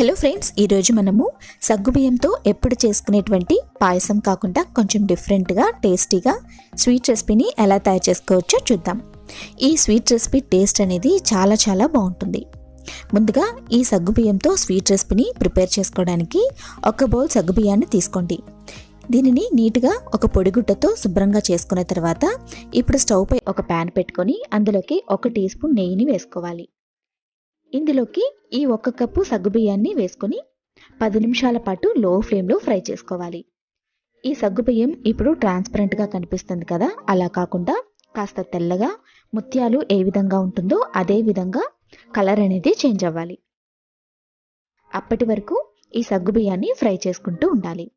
Hello friends ఈరోజు మనము సగ్గుబియ్యంతో ఎప్పుడు చేసుకునేటువంటి పాయసం కాకుండా కొంచెం డిఫరెంట్గా టేస్టీగా స్వీట్ రెసిపీని ఎలా తయారు చేసుకోవచ్చో చూద్దాం. ఈ స్వీట్ రెసిపీ టేస్ట్ అనేది చాలా చాలా బాగుంటుంది. ముందుగా ఈ సగ్గుబియ్యంతో స్వీట్ రెసిపీని ప్రిపేర్ చేసుకోవడానికి ఒక బౌల్ సగ్గుబియ్యాన్ని తీసుకోండి. దీనిని నీట్గా ఒక పొడిగుడ్డతో శుభ్రంగా చేసుకున్న తర్వాత ఇప్పుడు స్టవ్ పై ఒక ప్యాన్ పెట్టుకొని అందులోకి ఒక టీ స్పూన్ నెయ్యిని వేసుకోవాలి. ఇందులోకి ఈ ఒక్క కప్పు సగ్గుబియ్యాన్ని వేసుకొని పది నిమిషాల పాటు లో ఫ్లేమ్లో ఫ్రై చేసుకోవాలి. ఈ సగ్గుబియ్యం ఇప్పుడు ట్రాన్స్పరెంట్గా కనిపిస్తుంది కదా? అలా కాకుండా కాస్త తెల్లగా ముత్యాలు ఏ విధంగా ఉంటుందో అదే విధంగా కలర్ అనేది చేంజ్ అవ్వాలి. అప్పటి వరకు ఈ సగ్గుబియ్యాన్ని ఫ్రై చేసుకుంటూ ఉండాలి.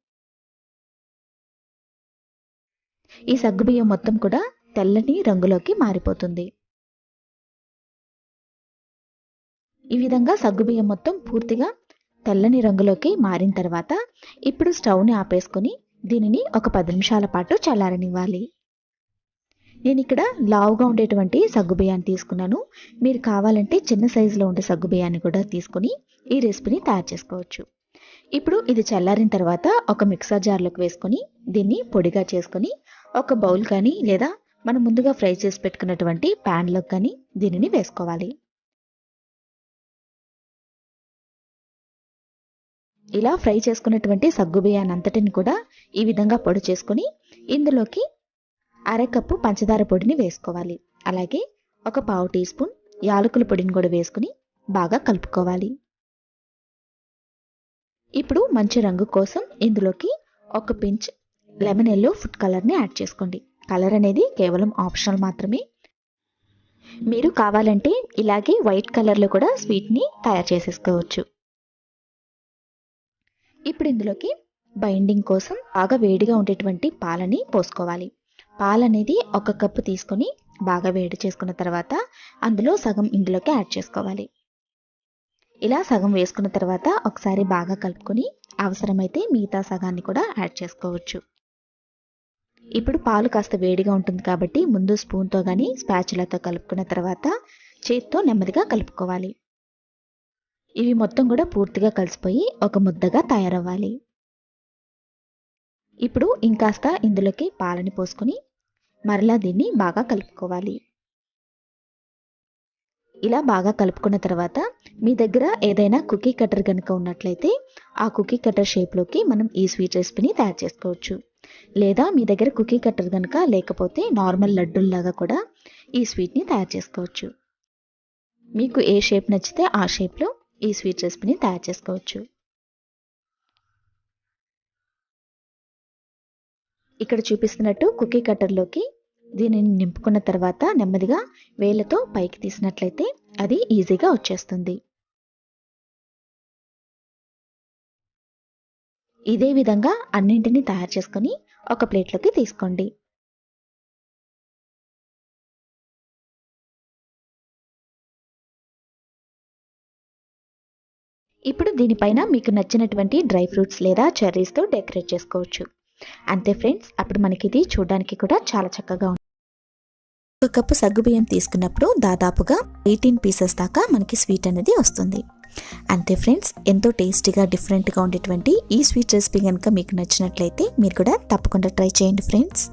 ఈ సగ్గుబియ్యం మొత్తం కూడా తెల్లని రంగులోకి మారిపోతుంది. ఈ విధంగా సగ్గుబియ్యం మొత్తం పూర్తిగా తెల్లని రంగులోకి మారిన తర్వాత ఇప్పుడు స్టవ్ని ఆపేసుకొని దీనిని ఒక పది నిమిషాల పాటు చల్లారనివ్వాలి. నేను ఇక్కడ లావుగా ఉండేటువంటి సగ్గుబియ్యాన్ని తీసుకున్నాను. మీరు కావాలంటే చిన్న సైజులో ఉండే సగ్గుబియ్యాన్ని కూడా తీసుకొని ఈ రెసిపీని తయారు చేసుకోవచ్చు. ఇప్పుడు ఇది చల్లారిన తర్వాత ఒక మిక్సర్ జార్లోకి వేసుకొని దీన్ని పొడిగా చేసుకొని ఒక బౌల్ కానీ లేదా మనం ముందుగా ఫ్రై చేసి పెట్టుకున్నటువంటి ప్యాన్లోకి కానీ దీనిని వేసుకోవాలి. ఇలా ఫ్రై చేసుకున్నటువంటి సగ్గుబియ్యాన్ని అంతటిని కూడా ఈ విధంగా పొడి చేసుకొని ఇందులోకి అరకప్పు పంచదార పొడిని వేసుకోవాలి. అలాగే ఒక పావు టీ స్పూన్ యాలకుల పొడిని కూడా వేసుకుని బాగా కలుపుకోవాలి. ఇప్పుడు మంచి రంగు కోసం ఇందులోకి ఒక పించ్ లెమన్ ఎల్లో ఫుడ్ కలర్ని యాడ్ చేసుకోండి. కలర్ అనేది కేవలం ఆప్షనల్ మాత్రమే. మీరు కావాలంటే ఇలాగే వైట్ కలర్లో కూడా స్వీట్ని తయారు చేసేసుకోవచ్చు. ఇప్పుడు ఇందులోకి బైండింగ్ కోసం బాగా వేడిగా ఉండేటువంటి పాలని పోసుకోవాలి. పాలనేది ఒక కప్పు తీసుకొని బాగా వేడి చేసుకున్న తర్వాత అందులో సగం ఇందులోకి యాడ్ చేసుకోవాలి. ఇలా సగం వేసుకున్న తర్వాత ఒకసారి బాగా కలుపుకొని అవసరమైతే మిగతా సగాన్ని కూడా యాడ్ చేసుకోవచ్చు. ఇప్పుడు పాలు కాస్త వేడిగా ఉంటుంది కాబట్టి ముందు స్పూన్తో కానీ స్పాచులతో కలుపుకున్న తర్వాత చేత్తో నెమ్మదిగా కలుపుకోవాలి. ఇవి మొత్తం కూడా పూర్తిగా కలిసిపోయి ఒక ముద్దగా తయారవ్వాలి. ఇప్పుడు ఇంకాస్త ఇందులోకి పాలని పోసుకొని మరలా దీన్ని బాగా కలుపుకోవాలి. ఇలా బాగా కలుపుకున్న తర్వాత మీ దగ్గర ఏదైనా కుకీ కటర్ కనుక ఉన్నట్లయితే ఆ కుకీ కటర్ షేప్లోకి మనం ఈ స్వీట్ రెసిపీని తయారు చేసుకోవచ్చు. లేదా మీ దగ్గర కుకీ కటర్ కనుక లేకపోతే నార్మల్ లడ్డూల్లాగా కూడా ఈ స్వీట్ని తయారు చేసుకోవచ్చు. మీకు ఏ షేప్ నచ్చితే ఆ షేప్లో ఈ స్వీట్ రెసిపీని తయారు చేసుకోవచ్చు. ఇక్కడ చూపిస్తున్నట్టు కుకీ కట్టర్లోకి దీనిని నింపుకున్న తర్వాత నెమ్మదిగా వేలతో పైకి తీసినట్లయితే అది ఈజీగా వచ్చేస్తుంది. ఇదే విధంగా అన్నింటినీ తయారు చేసుకొని ఒక ప్లేట్లోకి తీసుకోండి. ఇప్పుడు దీనిపైన మీకు నచ్చినటువంటి డ్రై ఫ్రూట్స్ లేదా చెర్రీస్తో డెకరేట్ చేసుకోవచ్చు. అంతే ఫ్రెండ్స్ అప్పుడు మనకి ఇది చూడడానికి కూడా చాలా చక్కగా ఉంటుంది ఒక కప్పు సగ్గుబియ్యం తీసుకున్నప్పుడు దాదాపుగా ఎయిటీన్ పీసెస్ దాకా మనకి స్వీట్ అనేది వస్తుంది. అంతే ఫ్రెండ్స్ ఎంతో టేస్టీగా డిఫరెంట్గా ఉండేటువంటి ఈ స్వీట్ రెసిపీ కనుక మీకు నచ్చినట్లయితే మీరు కూడా తప్పకుండా ట్రై చేయండి ఫ్రెండ్స్.